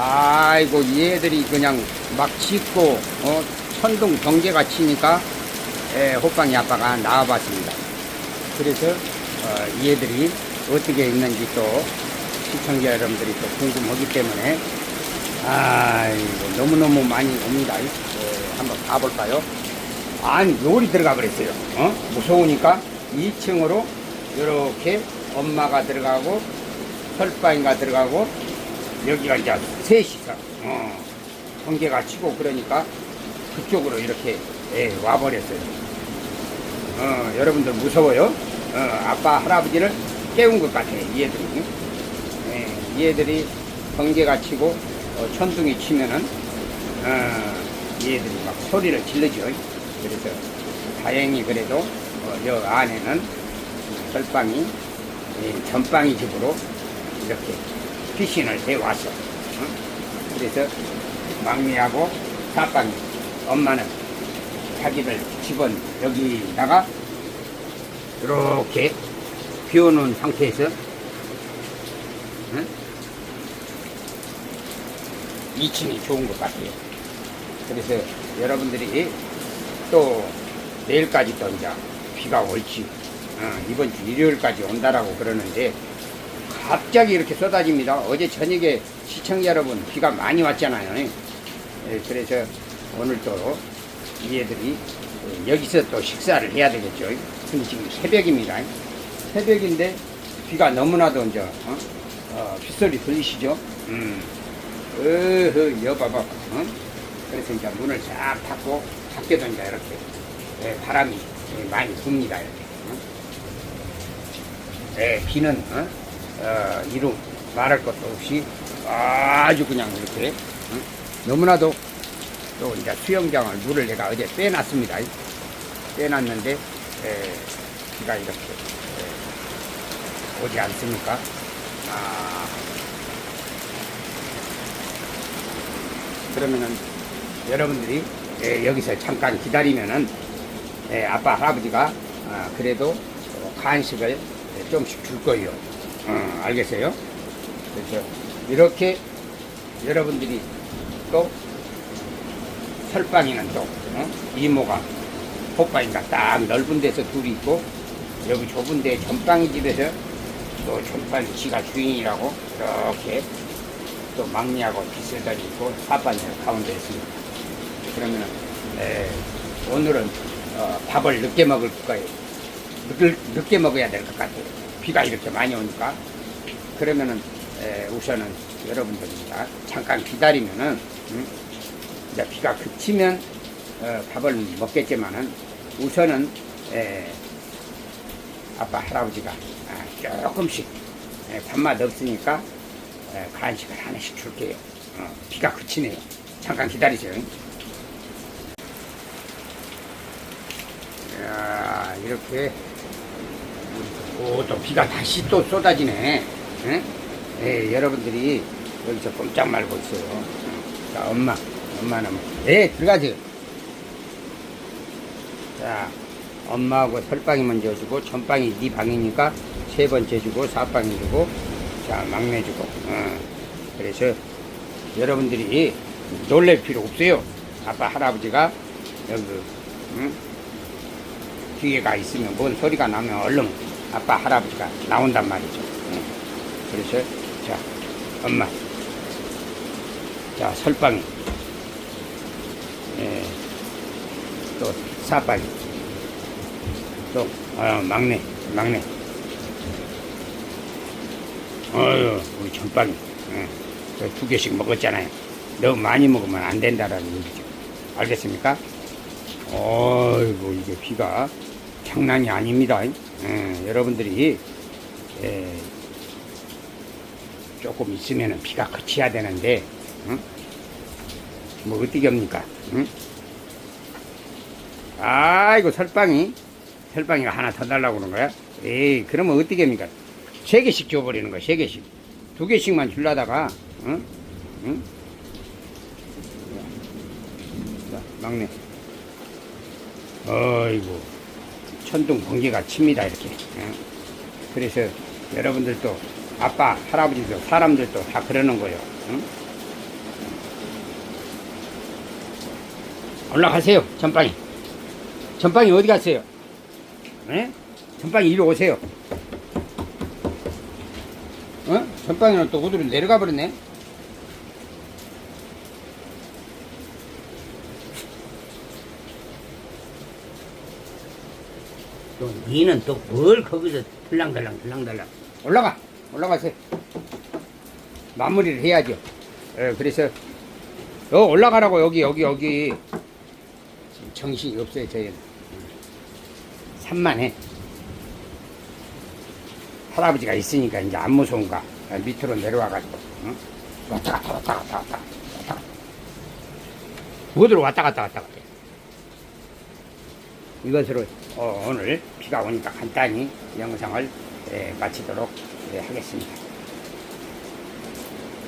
아이고 얘들이 그냥 막 짖고 어, 천둥 번개가 치니까 에, 호빵이 아빠가 나와봤습니다. 그래서 어, 얘들이 어떻게 있는지 또 시청자 여러분들이 또 궁금하기 때문에 아이고 너무너무 많이 옵니다. 에, 한번 가볼까요? 아니 요리 들어가 버렸어요. 어? 무서우니까 2층으로 이렇게 엄마가 들어가고 설방이가 들어가고 여기가 이제 셋이서 어, 번개가 치고 그러니까 그쪽으로 이렇게 예, 와버렸어요. 어, 여러분들 무서워요? 어, 아빠 할아버지를 깨운 것 같아요. 얘들이. 예, 얘들이 번개가 치고 어, 천둥이 치면은 어, 얘들이 막 소리를 질르죠. 그래서 다행히 그래도 어, 여 안에는 설방이 예, 전방이 집으로 이렇게 귀신을 대왔어. 어? 그래서 막내하고 사방이 엄마는 자기들 집은 여기다가 이렇게 비워놓은 상태에서 응? 2층이 좋은 것 같아요. 그래서 여러분들이 또 내일까지 또 이제 비가 올지 어, 이번 주 일요일까지 온다라고 그러는데 갑자기 이렇게 쏟아집니다. 어제 저녁에 시청자 여러분 비가 많이 왔잖아요. 예, 그래서 오늘 또이 애들이 여기서 또 식사를 해야 되겠죠. 근데 지금 새벽입니다. 새벽인데 비가 너무나도 이제 어? 어, 빗소리 들리시죠? 음. 어허 여봐봐. 어? 그래서 이제 문을 쫙 닫고 밖에도 이제 이렇게 예, 바람이 예, 많이 붑니다. 이렇게. 어? 예, 비는 어? 어, 이루 말할 것도 없이 아주 그냥 이렇게 어? 너무나도 또 이제 수영장을 물을 내가 어제 빼놨습니다. 빼놨는데 에, 비가 이렇게 에, 오지 않습니까? 아, 그러면은 여러분들이 에, 여기서 잠깐 기다리면은 에, 아빠 할아버지가 아, 그래도 어, 간식을 좀씩 줄 거예요. 어, 알겠어요? 그래서 이렇게 여러분들이 또 설방이는 또 어? 이모가 호빠인가 딱 넓은 데서 둘이 있고 여기 좁은 데 전방이 집에서 또 전방 지가 주인이라고 이렇게 또 막내하고 비슷하게 있고 사반이 가운데 있습니다. 그러면 에, 오늘은 어, 밥을 늦게 먹을 거예요. 늦, 늦게 먹어야 될 것 같아요. 비가 이렇게 많이 오니까 그러면은 에, 우선은 여러분들이 잠깐 기다리면은 음, 이제 비가 그치면 어, 밥을 먹겠지만은 우선은 에, 아빠 할아버지가 아, 조금씩 에, 밥맛 없으니까 에, 간식을 하나씩 줄게요. 어, 비가 그치네요. 잠깐 기다리세요. 이야, 이렇게 오, 또 비가 다시 또 쏟아지네. 예? 예, 여러분들이 여기서 꼼짝 말고 있어요. 자, 엄마. 엄마는, 예, 들어가지. 자, 엄마하고 설방이 먼저 주고, 전방이 네 방이니까 세 번째 주고, 사방이 주고, 자, 막내 주고. 어. 그래서 여러분들이 놀랄 필요 없어요. 아빠, 할아버지가 여기, 응? 기회가 있으면 뭔 소리가 나면 얼른 아빠 할아버지가 나온단 말이죠. 예. 그래서 자 엄마 자 설방이 예. 또 사빠이 또 어, 막내 막내 어유 우리 전방이 예. 그두 개씩 먹었잖아요. 너무 많이 먹으면 안 된다라는 얘기죠. 알겠습니까? 어이구 이게 비가 장난이 아닙니다. 예, 여러분들이 예, 조금 있으면 비가 그쳐야 되는데 응? 뭐 어떻게 합니까? 응? 아이고 설방이 설방이가 하나 더 달라고 그러는 거야? 에이 그러면 어떻게 합니까? 세 개씩 줘버리는 거야 세 개씩 두 개씩만 줄라다가 응? 응? 자, 막내 어이구 천둥 번개가 칩니다 이렇게. 예. 그래서 여러분들도 아빠 할아버지도 사람들도 다 그러는 거예요. 올라가세요 전방에. 전방에 어디 가세요? 네? 전방에 이리 오세요. 어? 전방에는 또 우드로 내려가 버렸네. 또 니는 또 뭘 거기서 들랑달랑 들랑달랑. 올라가 올라가세요 마무리를 해야죠. 예, 그래서 여 올라가라고 여기 여기 여기. 지금 정신이 없어요 저희는. 산만해. 할아버지가 있으니까 이제 안 무서운가? 예, 밑으로 내려와가지고 응? 왔다 갔다 왔다 갔다 왔다 갔다. 왔다 갔다. 어디로 왔다 갔다 왔다 갔다 이것으로 어, 오늘 비가 오니까 간단히 영상을 예, 마치도록 예, 하겠습니다.